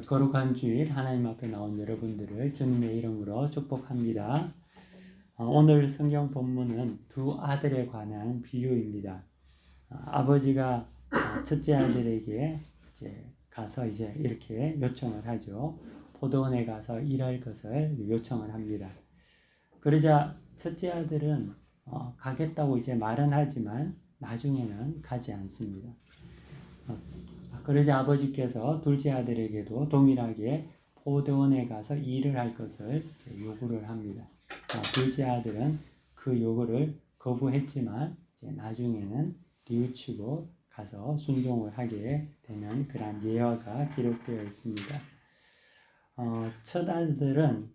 거룩한 주일 하나님 앞에 나온 여러분들을 주님의 이름으로 축복합니다. 어, 오늘 성경 본문은 두 아들에 관한 비유입니다. 어, 아버지가 어, 첫째 아들에게 이제 가서 이제 이렇게 요청을 하죠. 포도원에 가서 일할 것을 요청을 합니다. 그러자 첫째 아들은 가겠다고 이제 말은 하지만 나중에는 가지 않습니다. 그러자 아버지께서 둘째 아들에게도 동일하게 포도원에 가서 일을 할 것을 요구를 합니다. 둘째 아들은 그 요구를 거부했지만 나중에는 뉘우치고 가서 순종을 하게 되는 그러한 예화가 기록되어 있습니다. 어, 첫 아들은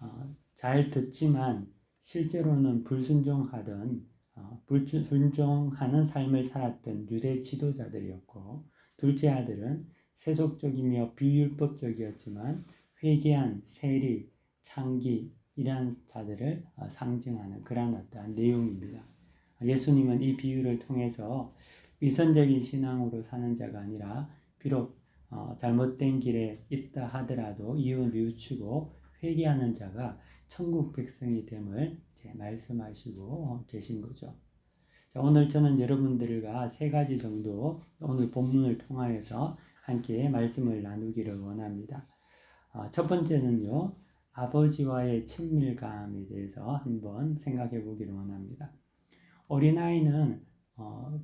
어, 잘 듣지만 실제로는 불순종하던 어, 불순종하는 삶을 살았던 유대 지도자들이었고 둘째 아들은 세속적이며 비율법적이었지만 회개한 세리, 창기 이러한 자들을 어, 상징하는 그러한 어떠한 내용입니다. 예수님은 이 비유를 통해서 위선적인 신앙으로 사는 자가 아니라 비록 어, 잘못된 길에 있다 하더라도 이웃 뉘우치고 회개하는 자가 천국 백성이 됨을 말씀하시고 계신 거죠. 자, 오늘 저는 여러분들과 세 가지 정도 오늘 본문을 통하여서 함께 말씀을 나누기를 원합니다. 어, 첫 번째는요, 아버지와의 친밀감에 대해서 한번 생각해 보기를 원합니다. 어린아이는 어,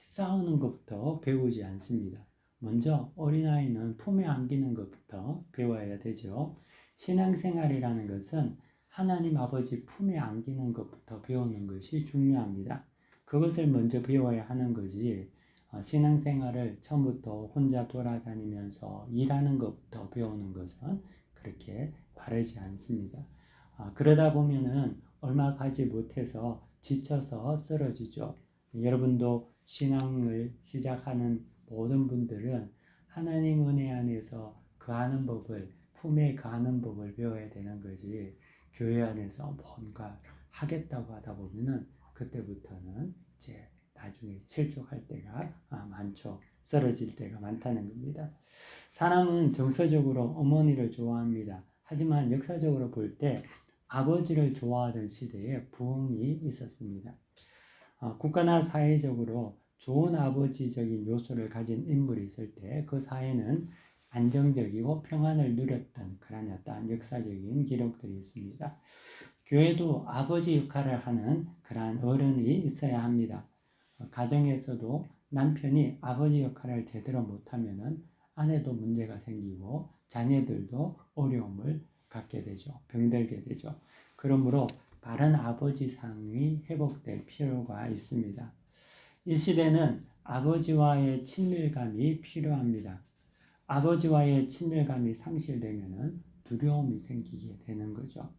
싸우는 것부터 배우지 않습니다. 먼저 어린아이는 품에 안기는 것부터 배워야 되죠. 신앙생활이라는 것은 하나님 아버지 품에 안기는 것부터 배우는 것이 중요합니다. 그것을 먼저 배워야 하는 거지. 어, 신앙생활을 처음부터 혼자 돌아다니면서 일하는 것부터 배우는 것은 그렇게 바르지 않습니다. 아, 그러다 보면은 얼마 가지 못해서 지쳐서 쓰러지죠. 여러분도 신앙을 시작하는 모든 분들은 하나님 은혜 안에서 거하는 법을 품에 거하는 법을 배워야 되는 거지. 교회 안에서 뭔가 하겠다고 하다 보면은 그때부터는 이제 나중에 실족할 때가 아, 많죠. 쓰러질 때가 많다는 겁니다. 사람은 정서적으로 어머니를 좋아합니다. 하지만 역사적으로 볼 때 아버지를 좋아하던 시대에 부흥이 있었습니다. 아, 국가나 사회적으로 좋은 아버지적인 요소를 가진 인물이 있을 때 그 사회는 안정적이고 평안을 누렸던 그런 어떠한 역사적인 기록들이 있습니다. 교회도 아버지 역할을 하는 그러한 어른이 있어야 합니다. 가정에서도 남편이 아버지 역할을 제대로 못하면 아내도 문제가 생기고 자녀들도 어려움을 갖게 되죠. 병들게 되죠. 그러므로 바른 아버지상이 회복될 필요가 있습니다. 이 시대는 아버지와의 친밀감이 필요합니다. 아버지와의 친밀감이 상실되면 두려움이 생기게 되는 거죠.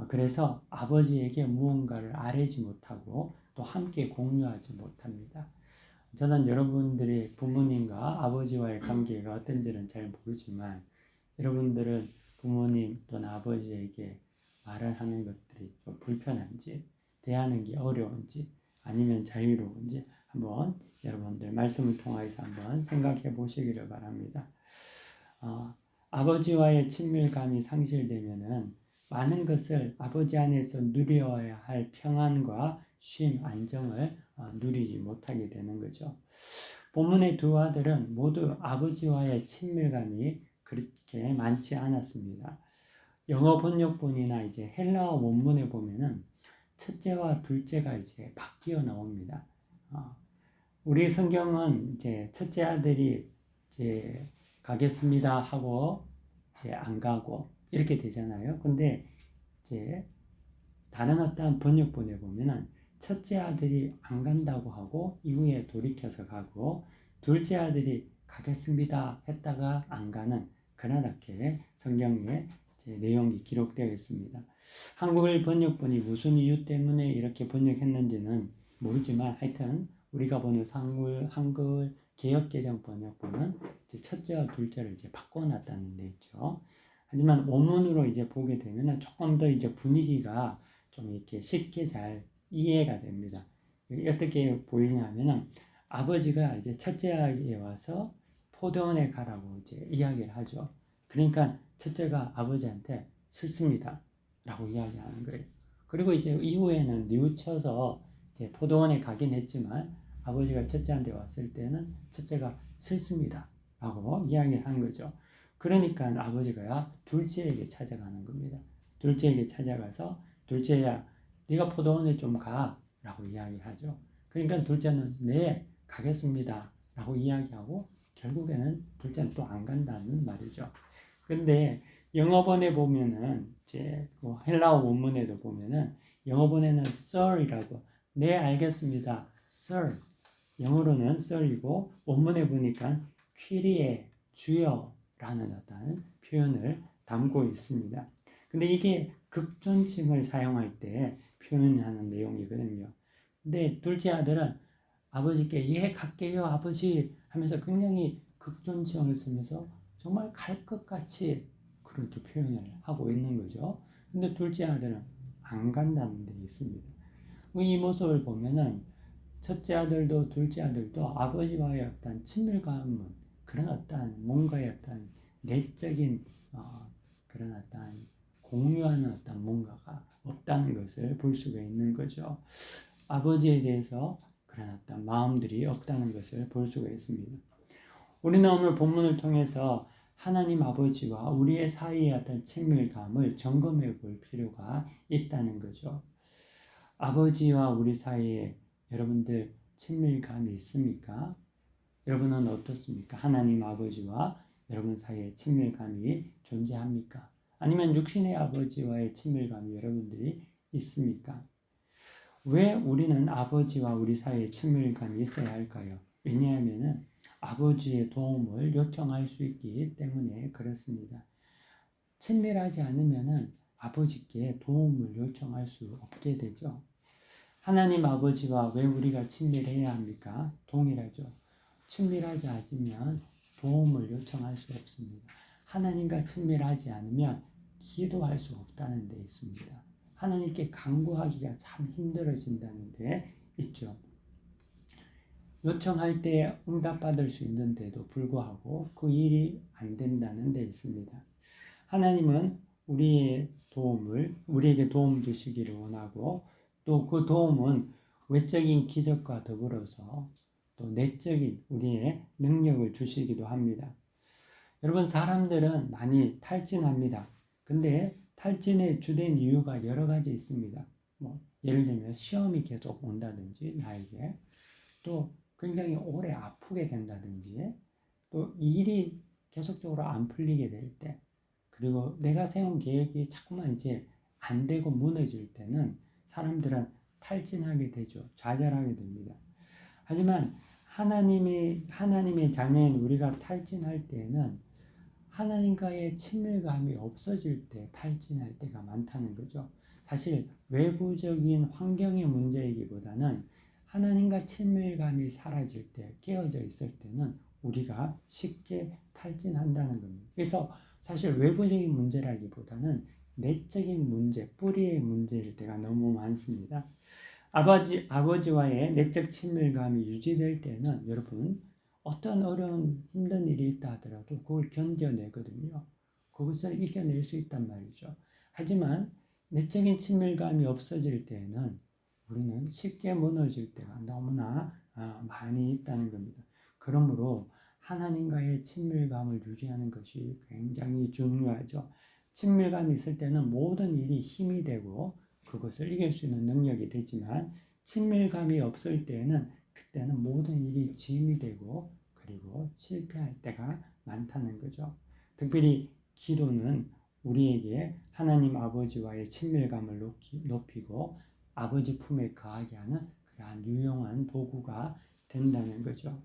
어, 그래서 아버지에게 무언가를 아뢰지 못하고 또 함께 공유하지 못합니다. 저는 여러분들이 부모님과 아버지와의 관계가 어떤지는 잘 모르지만 여러분들은 부모님 또는 아버지에게 말을 하는 것들이 좀 불편한지 대하는 게 어려운지 아니면 자유로운지 한번 여러분들 말씀을 통해서 한번 생각해 보시기를 바랍니다. 어, 아버지와의 친밀감이 상실되면은 많은 것을 아버지 안에서 누려야 할 평안과 쉼, 안정을 어, 누리지 못하게 되는 거죠. 본문의 두 아들은 모두 아버지와의 친밀감이 그렇게 많지 않았습니다. 영어 번역본이나 이제 헬라어 원문에 보면은 첫째와 둘째가 이제 바뀌어 나옵니다. 어, 우리 성경은 이제 첫째 아들이 이제 가겠습니다 하고 이제 안 가고 이렇게 되잖아요. 근데 이제 다른 어떤 번역본에 보면은 첫째 아들이 안 간다고 하고 이후에 돌이켜서 가고 둘째 아들이 가겠습니다 했다가 안 가는 그나렇게 성경에 내용이 기록되어 있습니다. 한국을 번역본이 무슨 이유 때문에 이렇게 번역했는지는 모르지만 하여튼 우리가 보는 한글, 한글 개혁개정 번역본은 첫째와 둘째를 이제 바꿔놨다는 데 있죠. 하지만 원문으로 이제 보게 되면 조금 더 이제 분위기가 좀 이렇게 쉽게 잘 이해가 됩니다. 어떻게 보이냐면은 아버지가 이제 첫째에게 와서 포도원에 가라고 이제 이야기를 하죠. 그러니까 첫째가 아버지한테 싫습니다. 라고 이야기하는 거예요. 그리고 이제 이후에는 뉘우쳐서 이제 포도원에 가긴 했지만 아버지가 첫째한테 왔을 때는 첫째가 싫습니다. 라고 이야기를 한 거죠. 그러니까 아버지가 둘째에게 찾아가는 겁니다. 둘째에게 찾아가서 둘째야 네가 포도원에 좀 가라고 이야기하죠. 그러니까 둘째는 네 가겠습니다. 라고 이야기하고 결국에는 둘째는 또 안 간다는 말이죠. 근데 영어본에 보면은 이제 그 헬라어 원문에도 보면은 영어본에는 sir이라고 네 알겠습니다. sir 영어로는 sir이고 원문에 보니까 퀴리에 주여 라는 어떤 표현을 담고 있습니다. 근데 이게 극존칭을 사용할 때 표현하는 내용이거든요. 근데 둘째 아들은 아버지께 예 갈게요 아버지 하면서 굉장히 극존칭을 쓰면서 정말 갈 것 같이 그렇게 표현을 하고 있는 거죠. 근데 둘째 아들은 안 간다는 데 있습니다. 이 모습을 보면은 첫째 아들도 둘째 아들도 아버지와의 어떤 친밀감은 그런 어떤 뭔가의 어떤 내적인 어, 그런 어떤 공유하는 어떤 뭔가가 없다는 것을 볼 수가 있는 거죠. 아버지에 대해서 그런 어떤 마음들이 없다는 것을 볼 수가 있습니다. 우리는 오늘 본문을 통해서 하나님 아버지와 우리의 사이의 어떤 친밀감을 점검해 볼 필요가 있다는 거죠. 아버지와 우리 사이에 여러분들 친밀감이 있습니까? 여러분은 어떻습니까? 하나님 아버지와 여러분 사이에 친밀감이 존재합니까? 아니면 육신의 아버지와의 친밀감이 여러분들이 있습니까? 왜 우리는 아버지와 우리 사이에 친밀감이 있어야 할까요? 왜냐하면 아버지의 도움을 요청할 수 있기 때문에 그렇습니다. 친밀하지 않으면 아버지께 도움을 요청할 수 없게 되죠. 하나님 아버지와 왜 우리가 친밀해야 합니까? 동일하죠. 친밀하지 않으면 도움을 요청할 수 없습니다. 하나님과 친밀하지 않으면 기도할 수 없다는 데 있습니다. 하나님께 간구하기가 참 힘들어진다는 데 있죠. 요청할 때 응답받을 수 있는데도 불구하고 그 일이 안 된다는 데 있습니다. 하나님은 우리의 도움을, 우리에게 도움 주시기를 원하고 또 그 도움은 외적인 기적과 더불어서 또 내적인 우리의 능력을 주시기도 합니다. 여러분, 사람들은 많이 탈진합니다. 근데 탈진의 주된 이유가 여러 가지 있습니다. 뭐, 예를 들면 시험이 계속 온다든지, 나에게. 또 굉장히 오래 아프게 된다든지, 또 일이 계속적으로 안 풀리게 될 때, 그리고 내가 세운 계획이 자꾸만 이제 안 되고 무너질 때는 사람들은 탈진하게 되죠. 좌절하게 됩니다. 하지만 하나님의 하나님의 자녀인 우리가 탈진할 때에는 하나님과의 친밀감이 없어질 때 탈진할 때가 많다는 거죠. 사실 외부적인 환경의 문제이기보다는 하나님과 친밀감이 사라질 때, 깨어져 있을 때는 우리가 쉽게 탈진한다는 겁니다. 그래서 사실 외부적인 문제라기보다는 내적인 문제, 뿌리의 문제일 때가 너무 많습니다. 아버지, 아버지와의 내적 친밀감이 유지될 때는 여러분, 어떤 어려운 힘든 일이 있다 하더라도 그걸 견뎌내거든요. 그것을 이겨낼 수 있단 말이죠. 하지만 내적인 친밀감이 없어질 때에는 우리는 쉽게 무너질 때가 너무나 아, 많이 있다는 겁니다. 그러므로 하나님과의 친밀감을 유지하는 것이 굉장히 중요하죠. 친밀감이 있을 때는 모든 일이 힘이 되고 그것을 이길 수 있는 능력이 되지만 친밀감이 없을 때는 그때는 모든 일이 짐이 되고 그리고 실패할 때가 많다는 거죠. 특별히 기도는 우리에게 하나님 아버지와의 친밀감을 높이고 아버지 품에 거하게 하는 그러한 유용한 도구가 된다는 거죠.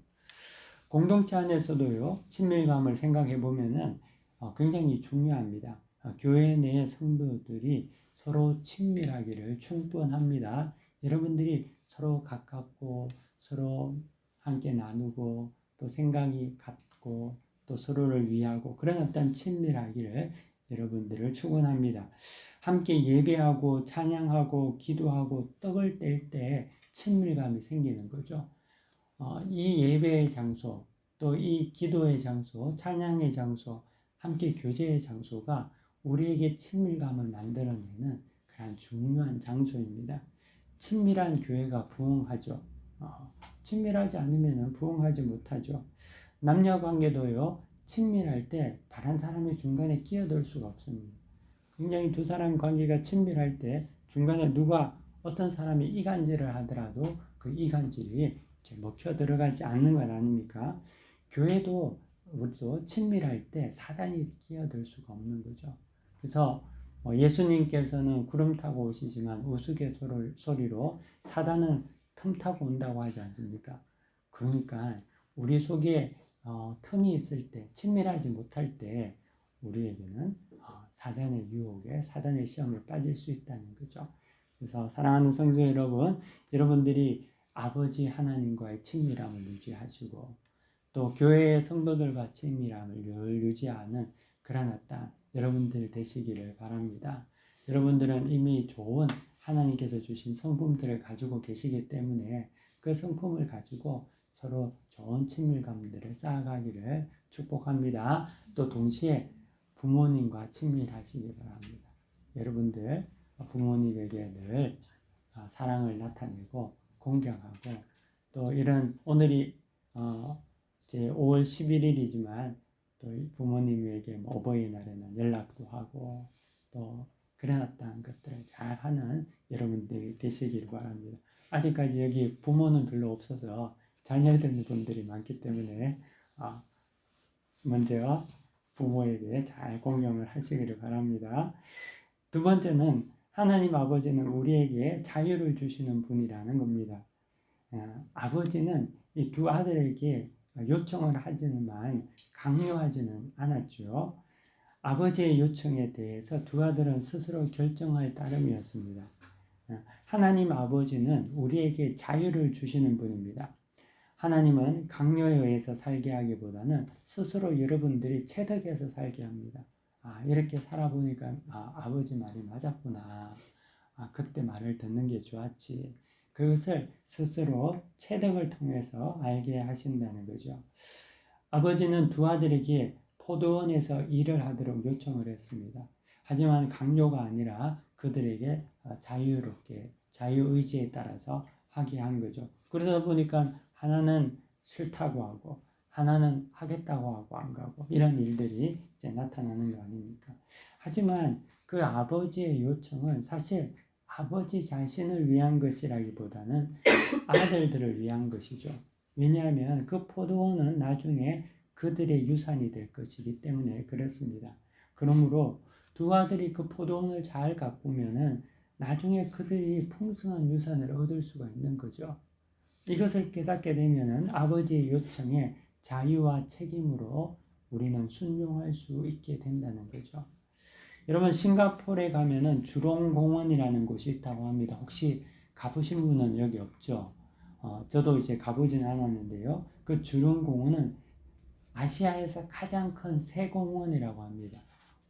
공동체 안에서도요, 친밀감을 생각해 보면은 어, 굉장히 중요합니다. 어, 교회 내 성도들이 서로 친밀하기를 충분합니다. 여러분들이 서로 가깝고 서로 함께 나누고 또 생각이 같고 또 서로를 위하고 그런 어떤 친밀하기를 여러분들을 축원합니다. 함께 예배하고 찬양하고 기도하고 떡을 뗄 때 친밀감이 생기는 거죠. 어, 이 예배의 장소 또 이 기도의 장소, 찬양의 장소, 함께 교제의 장소가 우리에게 친밀감을 만들어내는 그런 중요한 장소입니다. 친밀한 교회가 부흥하죠. 어, 친밀하지 않으면 부흥하지 못하죠. 남녀 관계도요, 친밀할 때 다른 사람의 중간에 끼어들 수가 없습니다. 굉장히 두 사람 관계가 친밀할 때 중간에 누가 어떤 사람이 이간질을 하더라도 그 이간질이 먹혀 들어가지 않는 것 아닙니까? 교회도 우리도 친밀할 때 사단이 끼어들 수가 없는 거죠. 그래서 뭐 예수님께서는 구름 타고 오시지만 우스갯소리로 사단은 틈 타고 온다고 하지 않습니까? 그러니까 우리 속에 어, 틈이 있을 때, 친밀하지 못할 때 우리에게는 어, 사단의 유혹에, 사단의 시험에 빠질 수 있다는 거죠. 그래서 사랑하는 성도 여러분, 여러분들이 아버지 하나님과의 친밀함을 유지하시고 또 교회의 성도들과 친밀함을 늘 유지하는 그런 어떤 여러분들 되시기를 바랍니다. 여러분들은 이미 좋은 하나님께서 주신 성품들을 가지고 계시기 때문에 그 성품을 가지고 서로 좋은 친밀감들을 쌓아가기를 축복합니다. 또 동시에 부모님과 친밀하시기 바랍니다. 여러분들 부모님에게 늘 아, 사랑을 나타내고 공경하고 또 이런 오늘이 어 이제 5월 11일이지만 또 부모님에게 뭐 어버이날에는 연락도 하고 또 어떤 것들을 잘 하는 여러분들이 되시길 바랍니다. 아직까지 여기 부모는 별로 없어서 자녀들 분들이 많기 때문에 아, 먼저 부모에게 잘 공경을 하시기를 바랍니다. 두 번째는 하나님 아버지는 우리에게 자유를 주시는 분이라는 겁니다. 아, 아버지는 이 두 아들에게 요청을 하지만 강요하지는 않았죠. 아버지의 요청에 대해서 두 아들은 스스로 결정할 따름이었습니다. 하나님 아버지는 우리에게 자유를 주시는 분입니다. 하나님은 강요에 의해서 살게 하기보다는 스스로 여러분들이 체득해서 살게 합니다. 아, 이렇게 살아보니까 아, 아버지 말이 맞았구나. 아, 그때 말을 듣는 게 좋았지. 그것을 스스로 체득을 통해서 알게 하신다는 거죠. 아버지는 두 아들에게 포도원에서 일을 하도록 요청을 했습니다. 하지만 강요가 아니라 그들에게 자유롭게 자유의지에 따라서 하게 한 거죠. 그러다 보니까 하나는 싫다고 하고 하나는 하겠다고 하고 안 가고 이런 일들이 이제 나타나는 거 아닙니까? 하지만 그 아버지의 요청은 사실 아버지 자신을 위한 것이라기보다는 아들들을 위한 것이죠. 왜냐하면 그 포도원은 나중에 그들의 유산이 될 것이기 때문에 그렇습니다. 그러므로 두 아들이 그 포도원을 잘 가꾸면은 나중에 그들이 풍성한 유산을 얻을 수가 있는 거죠. 이것을 깨닫게 되면은 아버지의 요청에 자유와 책임으로 우리는 순종할 수 있게 된다는 거죠. 여러분 싱가포르에 가면은 주롱공원이라는 곳이 있다고 합니다. 혹시 가보신 분은 여기 없죠? 어, 저도 이제 가보진 않았는데요. 그 주롱공원은 아시아에서 가장 큰 새 공원이라고 합니다.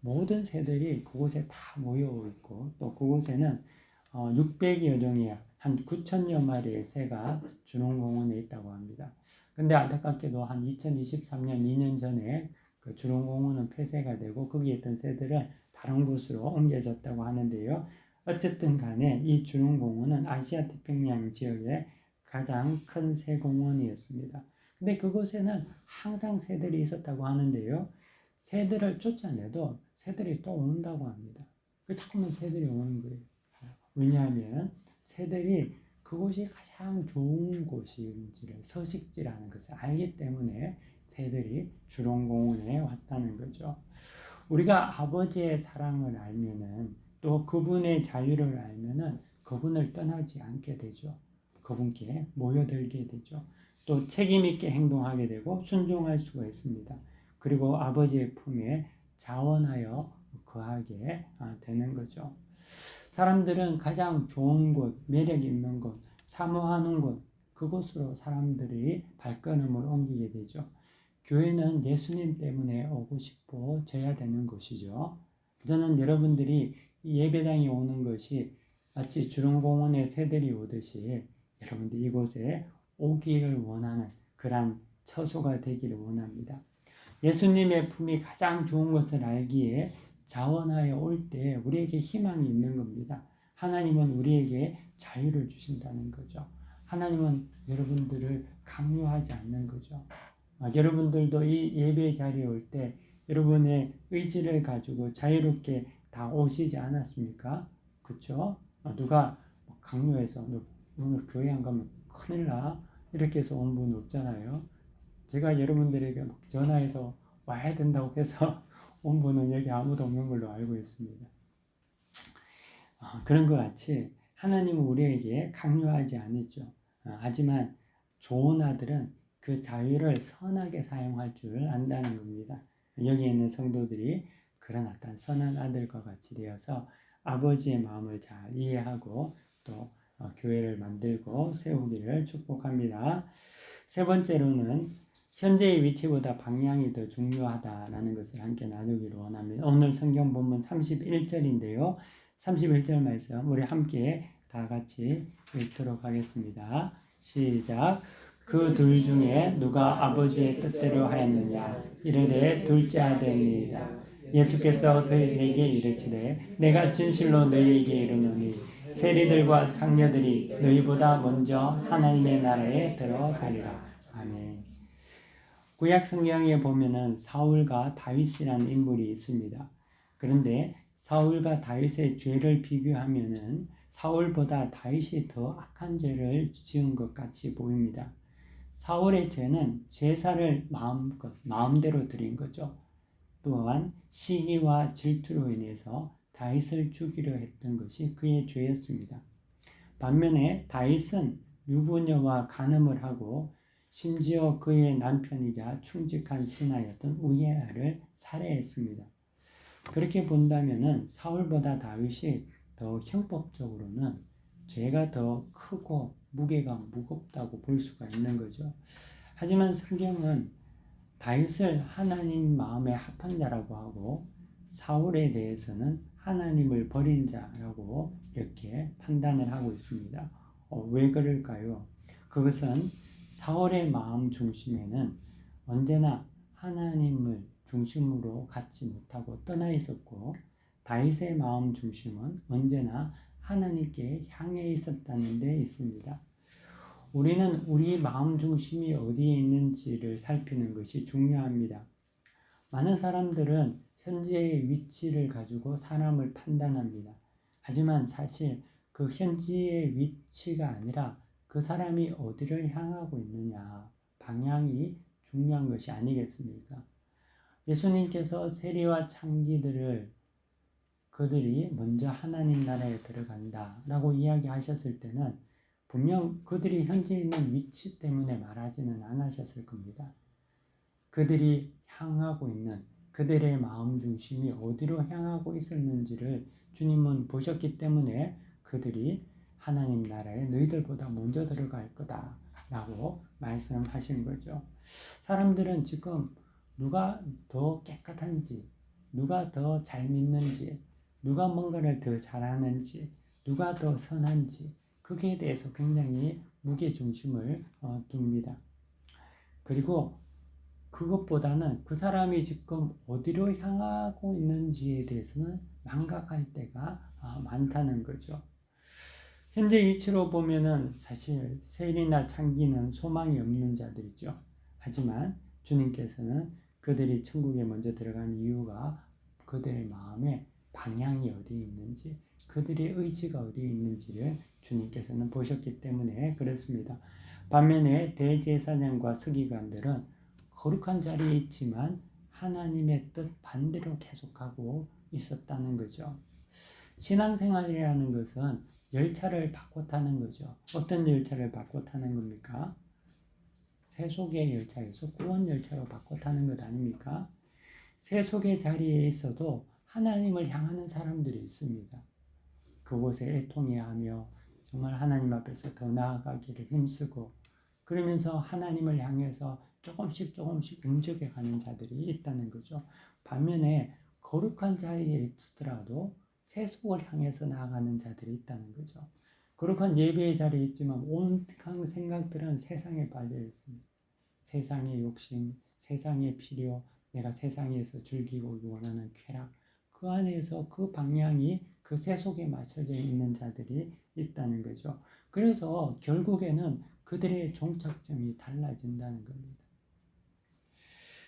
모든 새들이 그곳에 다 모여 있고 또 그곳에는 어, 600여 종의 한 9천여 마리의 새가 주롱공원에 있다고 합니다. 근데 안타깝게도 한 2023년 2년 전에 그 주롱공원은 폐쇄가 되고 거기에 있던 새들은 다른 곳으로 옮겨졌다고 하는데요. 어쨌든 간에 이 주롱공원은 아시아 태평양 지역의 가장 큰 새 공원이었습니다. 근데 그곳에는 항상 새들이 있었다고 하는데요. 새들을 쫓아내도 새들이 또 온다고 합니다. 그 자꾸만 새들이 오는 거예요. 왜냐하면 새들이 그곳이 가장 좋은 곳인지를 서식지라는 것을 알기 때문에 새들이 주롱공원에 왔다는 거죠. 우리가 아버지의 사랑을 알면은 또 그분의 자유를 알면은 그분을 떠나지 않게 되죠. 그분께 모여들게 되죠. 또 책임있게 행동하게 되고 순종할 수가 있습니다. 그리고 아버지의 품에 자원하여 거하게 아, 되는 거죠. 사람들은 가장 좋은 곳, 매력 있는 곳, 사모하는 곳, 그곳으로 사람들이 발걸음을 옮기게 되죠. 교회는 예수님 때문에 오고 싶어져야 되는 곳이죠. 저는 여러분들이 예배당에 오는 것이 마치 주롱공원에 새들이 오듯이 여러분들 이곳에 오기를 원하는 그러 처소가 되기를 원합니다. 예수님의 품이 가장 좋은 것을 알기에 자원하여 올때 우리에게 희망이 있는 겁니다. 하나님은 우리에게 자유를 주신다는 거죠. 하나님은 여러분들을 강요하지 않는 거죠. 아, 여러분들도 이 예배 자리에 올 때 여러분의 의지를 가지고 자유롭게 다 오시지 않았습니까? 그렇죠? 누가 강요해서 너 오늘 교회 안 가면 큰일 나 이렇게 해서 온 분 없잖아요. 제가 여러분들에게 막 전화해서 와야 된다고 해서 온 분은 여기 아무도 없는 걸로 알고 있습니다. 아, 그런 것 같이 하나님은 우리에게 강요하지 않으죠. 아, 하지만 좋은 아들은 그 자유를 선하게 사용할 줄 안다는 겁니다. 여기 있는 성도들이 그런 어떤 선한 아들과 같이 되어서 아버지의 마음을 잘 이해하고 또 어, 교회를 만들고 세우기를 축복합니다. 세 번째로는 현재의 위치보다 방향이 더 중요하다라는 것을 함께 나누기를 원합니다. 오늘 성경 본문 31절인데요. 31절 말씀 우리 함께 다 같이 읽도록 하겠습니다. 시작. 그 둘 중에 누가 아버지의 뜻대로 하였느냐 이르되 둘째 아들입니다. 예수께서 너희에게 이르시되 내가 진실로 너희에게 이르노니 세리들과 장녀들이 너희보다 먼저 하나님의 나라에 들어가리라. 아멘. 구약 성경에 보면은 사울과 다윗이라는 인물이 있습니다. 그런데 사울과 다윗의 죄를 비교하면은 사울보다 다윗이 더 악한 죄를 지은 것 같이 보입니다. 사울의 죄는 제사를 마음껏 마음대로 드린 거죠. 또한 시기와 질투로 인해서 다윗을 죽이려 했던 것이 그의 죄였습니다. 반면에 다윗은 유부녀와 간음을 하고 심지어 그의 남편이자 충직한 신하였던 우리아를 살해했습니다. 그렇게 본다면은 사울보다 다윗이 더 형법적으로는 죄가 더 크고 무게가 무겁다고 볼 수가 있는 거죠. 하지만 성경은 다윗을 하나님 마음에 합한 자라고 하고 사울에 대해서는 하나님을 버린 자라고 이렇게 판단을 하고 있습니다. 어, 왜 그럴까요? 그것은 사울의 마음 중심에는 언제나 하나님을 중심으로 갖지 못하고 떠나 있었고 다윗의 마음 중심은 언제나 하나님께 향해 있었다는 데 있습니다. 우리는 우리 마음 중심이 어디에 있는지를 살피는 것이 중요합니다. 많은 사람들은 현재의 위치를 가지고 사람을 판단합니다. 하지만 사실 그 현지의 위치가 아니라 그 사람이 어디를 향하고 있느냐, 방향이 중요한 것이 아니겠습니까? 예수님께서 세리와 창기들을 그들이 먼저 하나님 나라에 들어간다 라고 이야기하셨을 때는 분명 그들이 현재 있는 위치 때문에 말하지는 않으셨을 겁니다. 그들이 향하고 있는 그들의 마음 중심이 어디로 향하고 있었는지를 주님은 보셨기 때문에 그들이 하나님 나라에 너희들보다 먼저 들어갈 거다 라고 말씀하신 거죠. 사람들은 지금 누가 더 깨끗한지, 누가 더 잘 믿는지, 누가 뭔가를 더 잘하는지, 누가 더 선한지, 그에 대해서 굉장히 무게중심을 어, 둡니다. 그리고 그것보다는 그 사람이 지금 어디로 향하고 있는지에 대해서는 망각할 때가 어, 많다는 거죠. 현재 위치로 보면은 사실 세일이나 창기는 소망이 없는 자들이죠. 하지만 주님께서는 그들이 천국에 먼저 들어간 이유가 그들의 마음에 방향이 어디에 있는지, 그들의 의지가 어디에 있는지를 주님께서는 보셨기 때문에 그렇습니다. 반면에 대제사장과 서기관들은 거룩한 자리에 있지만 하나님의 뜻 반대로 계속하고 있었다는 거죠. 신앙생활이라는 것은 열차를 바꿔 타는 거죠. 어떤 열차를 바꿔 타는 겁니까? 세속의 열차에서 구원 열차로 바꿔 타는 것 아닙니까? 세속의 자리에 있어도 하나님을 향하는 사람들이 있습니다. 그곳에 애통해하며 정말 하나님 앞에서 더 나아가기를 힘쓰고 그러면서 하나님을 향해서 조금씩 조금씩 움직여 가는 자들이 있다는 거죠. 반면에 거룩한 자리에 있더라도 세속을 향해서 나아가는 자들이 있다는 거죠. 거룩한 예배의 자리에 있지만 온갖 생각들은 세상에 빠져 있습니다. 세상의 욕심, 세상의 필요, 내가 세상에서 즐기고 원하는 쾌락, 그 안에서 그 방향이 그 세속에 맞춰져 있는 자들이 있다는 거죠. 그래서 결국에는 그들의 종착점이 달라진다는 겁니다.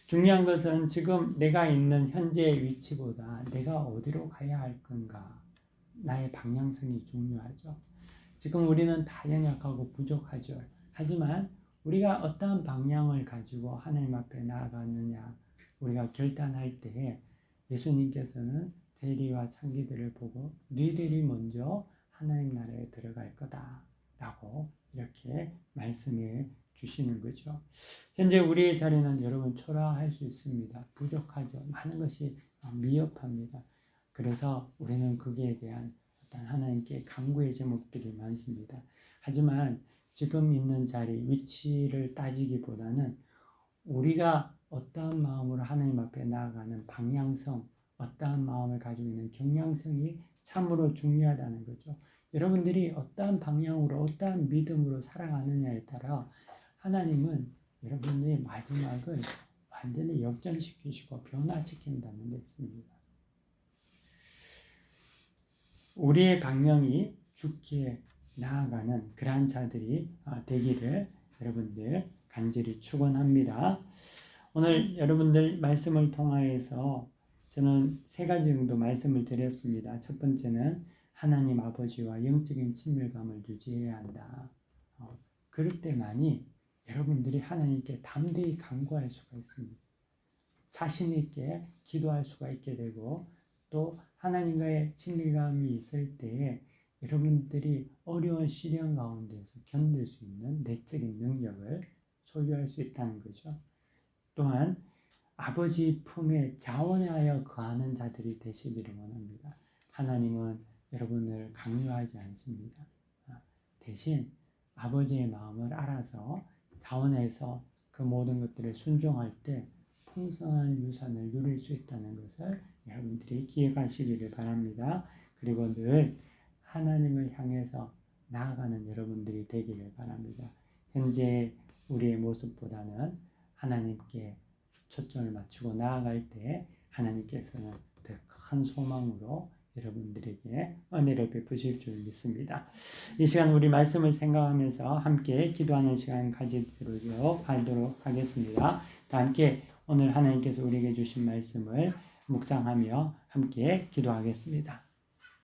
중요한 것은 지금 내가 있는 현재의 위치보다 내가 어디로 가야 할 건가, 나의 방향성이 중요하죠. 지금 우리는 다 연약하고 부족하죠. 하지만 우리가 어떠한 방향을 가지고 하나님 앞에 나아가느냐, 우리가 결단할 때에 예수님께서는 세리와 창기들을 보고 너희들이 먼저 하나님 나라에 들어갈 거다라고 이렇게 말씀해 주시는 거죠. 현재 우리의 자리는 여러분 초라할 수 있습니다. 부족하죠. 많은 것이 미흡합니다. 그래서 우리는 거기에 대한 어떤 하나님께 강구의 제목들이 많습니다. 하지만 지금 있는 자리, 위치를 따지기보다는 우리가 어떠한 마음으로 하나님 앞에 나아가는 방향성, 어떠한 마음을 가지고 있는 경향성이 참으로 중요하다는 거죠. 여러분들이 어떠한 방향으로, 어떠한 믿음으로 살아가느냐에 따라 하나님은 여러분의 마지막을 완전히 역전시키시고 변화시킨다는 데 있습니다. 우리의 방향이 죽게 나아가는 그러한 자들이 어, 되기를 여러분들 간절히 축원합니다. 오늘 여러분들 말씀을 통하여서 저는 세 가지 정도 말씀을 드렸습니다. 첫 번째는 하나님 아버지와 영적인 친밀감을 유지해야 한다. 어, 그럴 때만이 여러분들이 하나님께 담대히 간구할 수가 있습니다. 자신 있게 기도할 수가 있게 되고 또 하나님과의 친밀감이 있을 때에 여러분들이 어려운 시련 가운데서 견딜 수 있는 내적인 능력을 소유할 수 있다는 거죠. 또한 아버지 품에 자원하여 거하는 자들이 되시기를 원합니다. 하나님은 여러분을 강요하지 않습니다. 아, 대신 아버지의 마음을 알아서 자원해서 그 모든 것들을 순종할 때 풍성한 유산을 누릴 수 있다는 것을 여러분들이 기억하시기를 바랍니다. 그리고 늘 하나님을 향해서 나아가는 여러분들이 되기를 바랍니다. 현재 우리의 모습보다는 하나님께 초점을 맞추고 나아갈 때 하나님께서는 더 큰 소망으로 여러분들에게 은혜를 베푸실 줄 믿습니다. 이 시간 우리 말씀을 생각하면서 함께 기도하는 시간 가지도록 하도록 하겠습니다. 함께 오늘 하나님께서 우리에게 주신 말씀을 묵상하며 함께 기도하겠습니다.